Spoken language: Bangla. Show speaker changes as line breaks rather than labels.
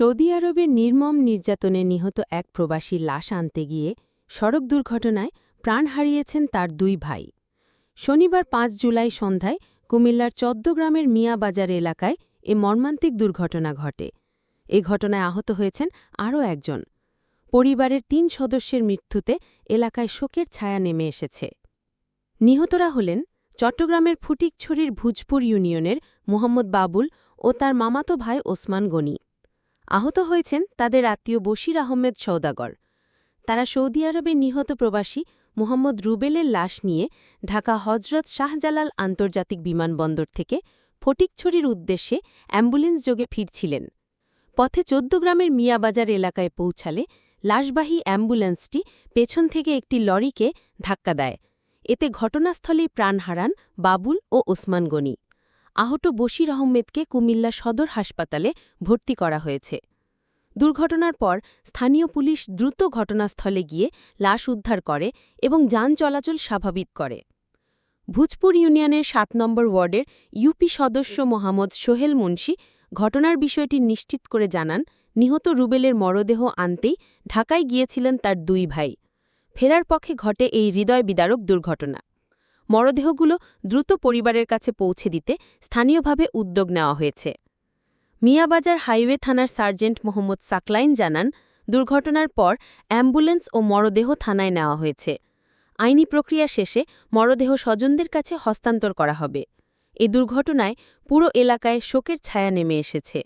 সৌদি আরবের নির্মম নির্যাতনে নিহত এক প্রবাসীর লাশ আনতে গিয়ে সড়ক দুর্ঘটনায় প্রাণ হারিয়েছেন তার দুই ভাই। শনিবার পাঁচ জুলাই সন্ধ্যায় কুমিল্লার চদ্দগ্রামের মিয়াবাজার এলাকায় এ মর্মান্তিক দুর্ঘটনা ঘটে। এ ঘটনায় আহত হয়েছেন আরও একজন। পরিবারের তিন সদস্যের মৃত্যুতে এলাকায় শোকের ছায়া নেমে এসেছে। নিহতরা হলেন চট্টগ্রামের ফুটিকছড়ির ভুজপুর ইউনিয়নের মোহাম্মদ বাবুল ও তার মামাতো ভাই ওসমান গনি। আহত হয়েছেন তাদের আত্মীয় বশির আহমেদ সৌদাগর তারা সৌদি আরবে নিহত প্রবাসী মোহাম্মদ রুবেলের লাশ নিয়ে ঢাকা হজরত শাহজালাল আন্তর্জাতিক বিমানবন্দর থেকে ফটিকছড়ির উদ্দেশ্যে অ্যাম্বুলেন্স যোগে ফিরছিলেন। পথে চোদ্দ চোদ্দগ্রামের মিয়াবাজার এলাকায় পৌঁছালে লাশবাহী অ্যাম্বুলেন্সটি পেছন থেকে একটি লরিকে ধাক্কা দেয়। এতে ঘটনাস্থলেই প্রাণ হারান বাবুল ও ওসমান গনি। আহত বশির আহমেদকে কুমিল্লা সদর হাসপাতালে ভর্তি করা হয়েছে। দুর্ঘটনার পর স্থানীয় পুলিশ দ্রুত ঘটনাস্থলে গিয়ে লাশ উদ্ধার করে এবং যান চলাচল স্বাভাবিক করে। ভুজপুর ইউনিয়নের সাত নম্বর ওয়ার্ডের ইউপি সদস্য মোহাম্মদ সোহেল মুন্সি ঘটনার বিষয়টি নিশ্চিত করে জানান, নিহত রুবেলের মরদেহ আনতেই ঢাকায় গিয়েছিলেন তার দুই ভাই। ফেরার পক্ষে ঘটে এই হৃদয় বিদারক দুর্ঘটনা। মরদেহগুলো দ্রুত পরিবারের কাছে পৌঁছে দিতে স্থানীয়ভাবে উদ্যোগ নেওয়া হয়েছে। মিয়াবাজার হাইওয়ে থানার সার্জেন্ট মোহাম্মদ সাকলাইন জানান, দুর্ঘটনার পর অ্যাম্বুলেন্স ও মরদেহ থানায় নেওয়া হয়েছে। আইনি প্রক্রিয়া শেষে মরদেহ স্বজনদের কাছে হস্তান্তর করা হবে। এ দুর্ঘটনায় পুরো এলাকায় শোকের ছায়া নেমে এসেছে।